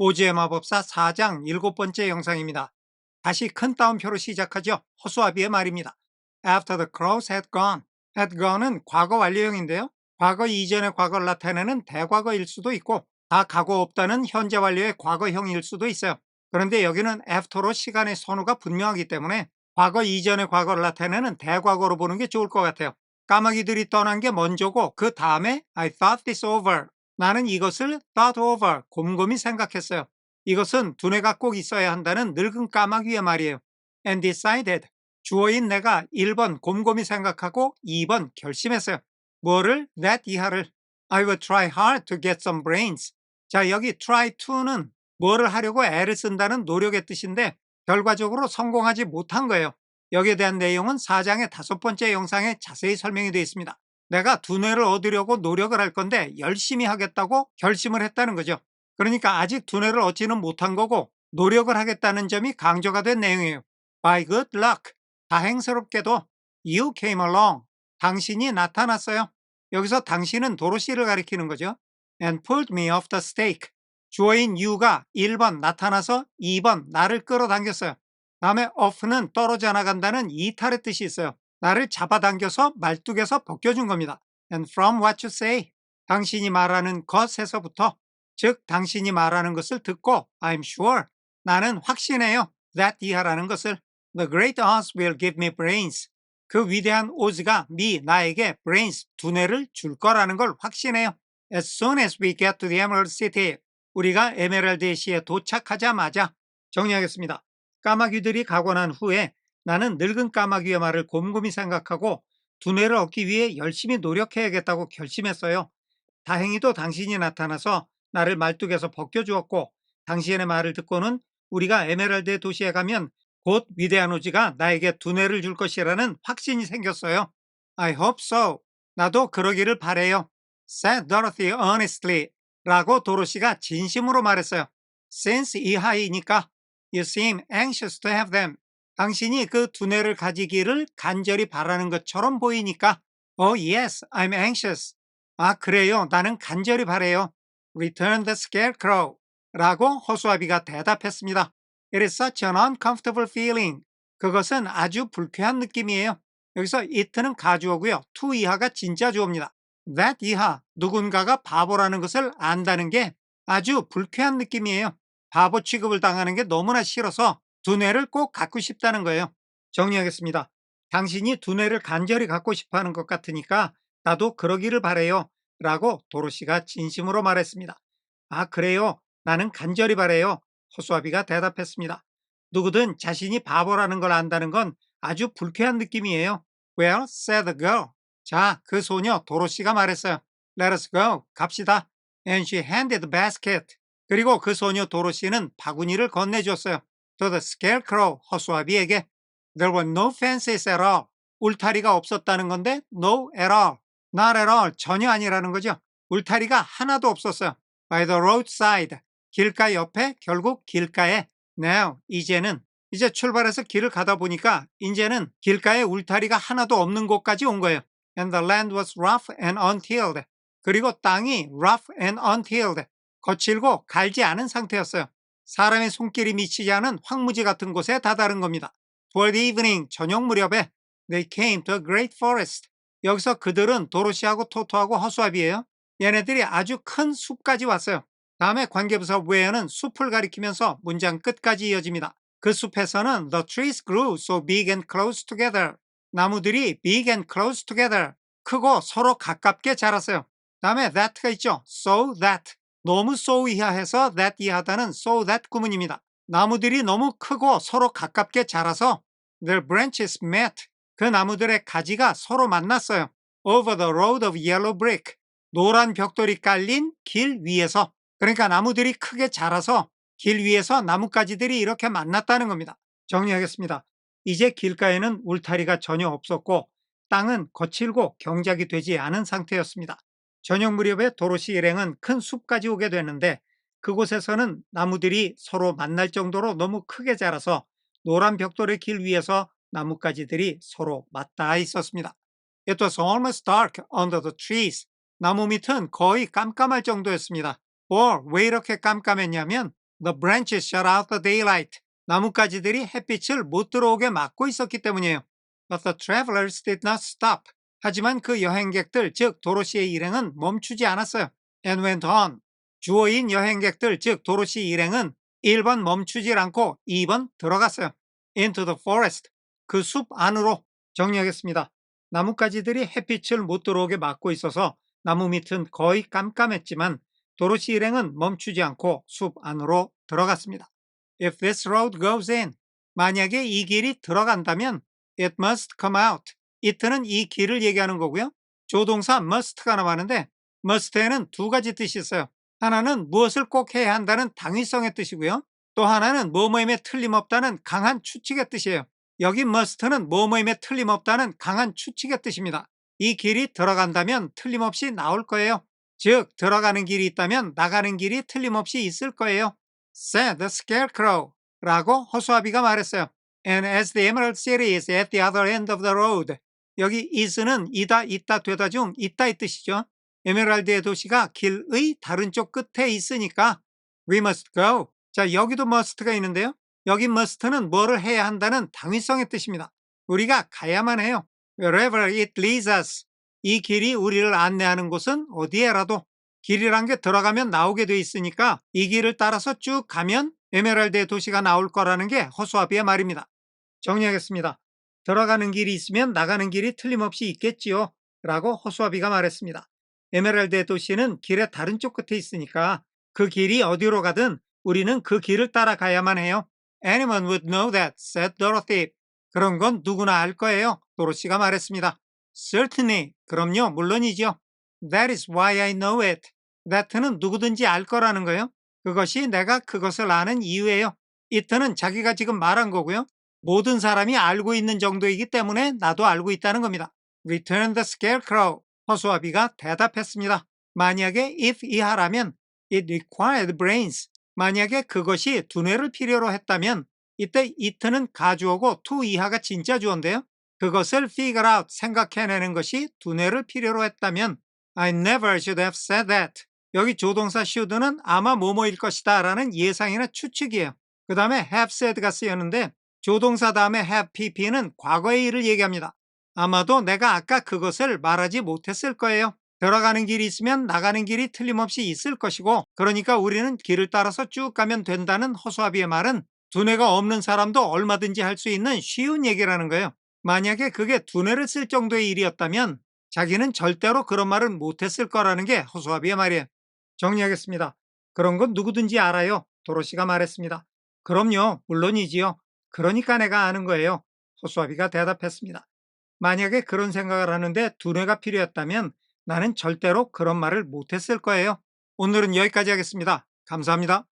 오즈의 마법사 4장 일곱 번째 영상입니다. 다시 큰 따옴표로 시작하죠. 허수아비의 말입니다. After the crows had gone. had gone은 과거 완료형인데요. 과거 이전의 과거를 나타내는 대과거일 수도 있고 다 가고 없다는 현재 완료의 과거형일 수도 있어요. 그런데 여기는 after로 시간의 선우가 분명하기 때문에 과거 이전의 과거를 나타내는 대과거로 보는 게 좋을 것 같아요. 까마귀들이 떠난 게 먼저고 그 다음에 I thought this over. 나는 이것을 thought over, 곰곰이 생각했어요. 이것은 두뇌가 꼭 있어야 한다는 늙은 까마귀의 말이에요. and decided. 주어인 내가 1번 곰곰이 생각하고 2번 결심했어요. 뭐를? that 이하를. I will try hard to get some brains. 자, 여기 try to는 뭐를 하려고 애를 쓴다는 노력의 뜻인데 결과적으로 성공하지 못한 거예요. 여기에 대한 내용은 4장의 다섯 번째 영상에 자세히 설명이 되어 있습니다. 내가 두뇌를 얻으려고 노력을 할 건데 열심히 하겠다고 결심을 했다는 거죠. 그러니까 아직 두뇌를 얻지는 못한 거고 노력을 하겠다는 점이 강조가 된 내용이에요. By good luck. 다행스럽게도 you came along. 당신이 나타났어요. 여기서 당신은 도로시를 가리키는 거죠. And pulled me off the stake. 주어인 you가 1번 나타나서 2번 나를 끌어당겼어요. 다음에 off는 떨어져 나간다는 이탈의 뜻이 있어요. 나를 잡아당겨서 말뚝에서 벗겨준 겁니다. And from what you say. 당신이 말하는 것에서부터 즉 당신이 말하는 것을 듣고 I'm sure. 나는 확신해요. that 이하라는 것을 The great Oz will give me brains. 그 위대한 오즈가 미 나에게 brains 두뇌를 줄 거라는 걸 확신해요. As soon as we get to the Emerald City. 우리가 에메랄드 시에 도착하자마자 정리하겠습니다. 까마귀들이 가고 난 후에 나는 늙은 까마귀의 말을 곰곰이 생각하고 두뇌를 얻기 위해 열심히 노력해야겠다고 결심했어요. 다행히도 당신이 나타나서 나를 말뚝에서 벗겨주었고 당신의 말을 듣고는 우리가 에메랄드의 도시에 가면 곧 위대한 오지가 나에게 두뇌를 줄 것이라는 확신이 생겼어요. I hope so. 나도 그러기를 바래요. said Dorothy earnestly. 라고 도로시가 진심으로 말했어요. since 이하이니까 you seem anxious to have them. 당신이 그 두뇌를 가지기를 간절히 바라는 것처럼 보이니까 Oh yes, I'm anxious. 아 그래요. 나는 간절히 바래요. Return the scarecrow. 라고 허수아비가 대답했습니다. It is such an uncomfortable feeling. 그것은 아주 불쾌한 느낌이에요. 여기서 it는 가주어고요. to 이하가 진짜 주어입니다. that 이하, 누군가가 바보라는 것을 안다는 게 아주 불쾌한 느낌이에요. 바보 취급을 당하는 게 너무나 싫어서 두뇌를 꼭 갖고 싶다는 거예요. 정리하겠습니다. 당신이 두뇌를 간절히 갖고 싶어 하는 것 같으니까 나도 그러기를 바래요. 라고 도로시가 진심으로 말했습니다. 아, 그래요. 나는 간절히 바래요. 허수아비가 대답했습니다. 누구든 자신이 바보라는 걸 안다는 건 아주 불쾌한 느낌이에요. Well, said the girl. 자, 그 소녀 도로시가 말했어요. Let us go. 갑시다. And she handed the basket. 그리고 그 소녀 도로시는 바구니를 건네줬어요. To the scarecrow, 허수아비에게. There were no fences at all. 울타리가 없었다는 건데 no at all. not at all. 전혀 아니라는 거죠. 울타리가 하나도 없었어요. By the roadside. 길가 옆에 결국 길가에 now 이제는 이제 출발해서 길을 가다 보니까 이제는 길가에 울타리가 하나도 없는 곳까지 온 거예요. And the land was rough and untilled. 그리고 땅이 rough and untilled. 거칠고 갈지 않은 상태였어요. 사람의 손길이 미치지 않은 황무지 같은 곳에 다다른 겁니다. Toward evening, 저녁 무렵에 they came to a great forest. 여기서 그들은 도로시하고 토토하고 허수아비예요. 얘네들이 아주 큰 숲까지 왔어요. 다음에 관계부사 외에는 숲을 가리키면서 문장 끝까지 이어집니다. 그 숲에서는 the trees grew so big and close together. 나무들이 big and close together. 크고 서로 가깝게 자랐어요. 다음에 that가 있죠. so that. 너무 so 이하해서 that 이하다는 so that 구문입니다. 나무들이 너무 크고 서로 가깝게 자라서 their branches met. 그 나무들의 가지가 서로 만났어요. over the road of yellow brick. 노란 벽돌이 깔린 길 위에서. 그러니까 나무들이 크게 자라서 길 위에서 나뭇가지들이 이렇게 만났다는 겁니다. 정리하겠습니다. 이제 길가에는 울타리가 전혀 없었고 땅은 거칠고 경작이 되지 않은 상태였습니다. 저녁 무렵에 도로시 일행은 큰 숲까지 오게 되는데 그곳에서는 나무들이 서로 만날 정도로 너무 크게 자라서 노란 벽돌의 길 위에서 나뭇가지들이 서로 맞닿아 있었습니다. It was almost dark under the trees. 나무 밑은 거의 깜깜할 정도였습니다. or 왜 이렇게 깜깜했냐면 The branches shut out the daylight. 나뭇가지들이 햇빛을 못 들어오게 막고 있었기 때문이에요. But the travelers did not stop. 하지만 그 여행객들, 즉 도로시의 일행은 멈추지 않았어요. And went on. 주어인 여행객들, 즉 도로시 일행은 1번 멈추질 않고 2번 들어갔어요. Into the forest. 그 숲 안으로 정리하겠습니다. 나뭇가지들이 햇빛을 못 들어오게 막고 있어서 나무 밑은 거의 깜깜했지만 도로시 일행은 멈추지 않고 숲 안으로 들어갔습니다. If this road goes in, 만약에 이 길이 들어간다면 it must come out. It는 이 길을 얘기하는 거고요. 조동사 must가 나왔는데 must에는 두 가지 뜻이 있어요. 하나는 무엇을 꼭 해야 한다는 당위성의 뜻이고요. 또 하나는 뭐뭐임에 틀림없다는 강한 추측의 뜻이에요. 여기 must는 뭐뭐임에 틀림없다는 강한 추측의 뜻입니다. 이 길이 들어간다면 틀림없이 나올 거예요. 즉 들어가는 길이 있다면 나가는 길이 틀림없이 있을 거예요. said the scarecrow 라고 허수아비가 말했어요. And as the Emerald City is at the other end of the road. 여기 is는 이다, 있다, 되다 중 있다 이 뜻이죠. 에메랄드의 도시가 길의 다른 쪽 끝에 있으니까 we must go. 자, 여기도 must가 있는데요. 여기 must는 뭐를 해야 한다는 당위성의 뜻입니다. 우리가 가야만 해요. Wherever it leads us. 이 길이 우리를 안내하는 곳은 어디에라도 길이란 게 들어가면 나오게 돼 있으니까 이 길을 따라서 쭉 가면 에메랄드의 도시가 나올 거라는 게 허수아비의 말입니다. 정리하겠습니다. 들어가는 길이 있으면 나가는 길이 틀림없이 있겠지요. 라고 허수아비가 말했습니다. 에메랄드의 도시는 길의 다른 쪽 끝에 있으니까 그 길이 어디로 가든 우리는 그 길을 따라가야만 해요. Anyone would know that, said Dorothy. 그런 건 누구나 알 거예요. 도로시가 말했습니다. Certainly. 그럼요. 물론이죠. That is why I know it. That는 누구든지 알 거라는 거예요. 그것이 내가 그것을 아는 이유예요. it는 자기가 지금 말한 거고요. 모든 사람이 알고 있는 정도이기 때문에 나도 알고 있다는 겁니다. Returned the scarecrow. 허수아비가 대답했습니다. 만약에 if 이하라면 it required brains. 만약에 그것이 두뇌를 필요로 했다면 이때 it는 가주어고 to 이하가 진짜 주어인데요. 그것을 figure out, 생각해내는 것이 두뇌를 필요로 했다면 I never should have said that. 여기 조동사 should는 아마 뭐뭐일 것이다 라는 예상이나 추측이에요. 그 다음에 have said가 쓰였는데 조동사 다음에 have pp는 과거의 일을 얘기합니다. 아마도 내가 아까 그것을 말하지 못했을 거예요. 들어가는 길이 있으면 나가는 길이 틀림없이 있을 것이고 그러니까 우리는 길을 따라서 쭉 가면 된다는 허수아비의 말은 두뇌가 없는 사람도 얼마든지 할 수 있는 쉬운 얘기라는 거예요. 만약에 그게 두뇌를 쓸 정도의 일이었다면 자기는 절대로 그런 말을 못했을 거라는 게 허수아비의 말이에요. 정리하겠습니다. 그런 건 누구든지 알아요. 도로시가 말했습니다. 그럼요. 물론이지요. 그러니까 내가 아는 거예요. 허수아비가 대답했습니다. 만약에 그런 생각을 하는데 두뇌가 필요했다면 나는 절대로 그런 말을 못했을 거예요. 오늘은 여기까지 하겠습니다. 감사합니다.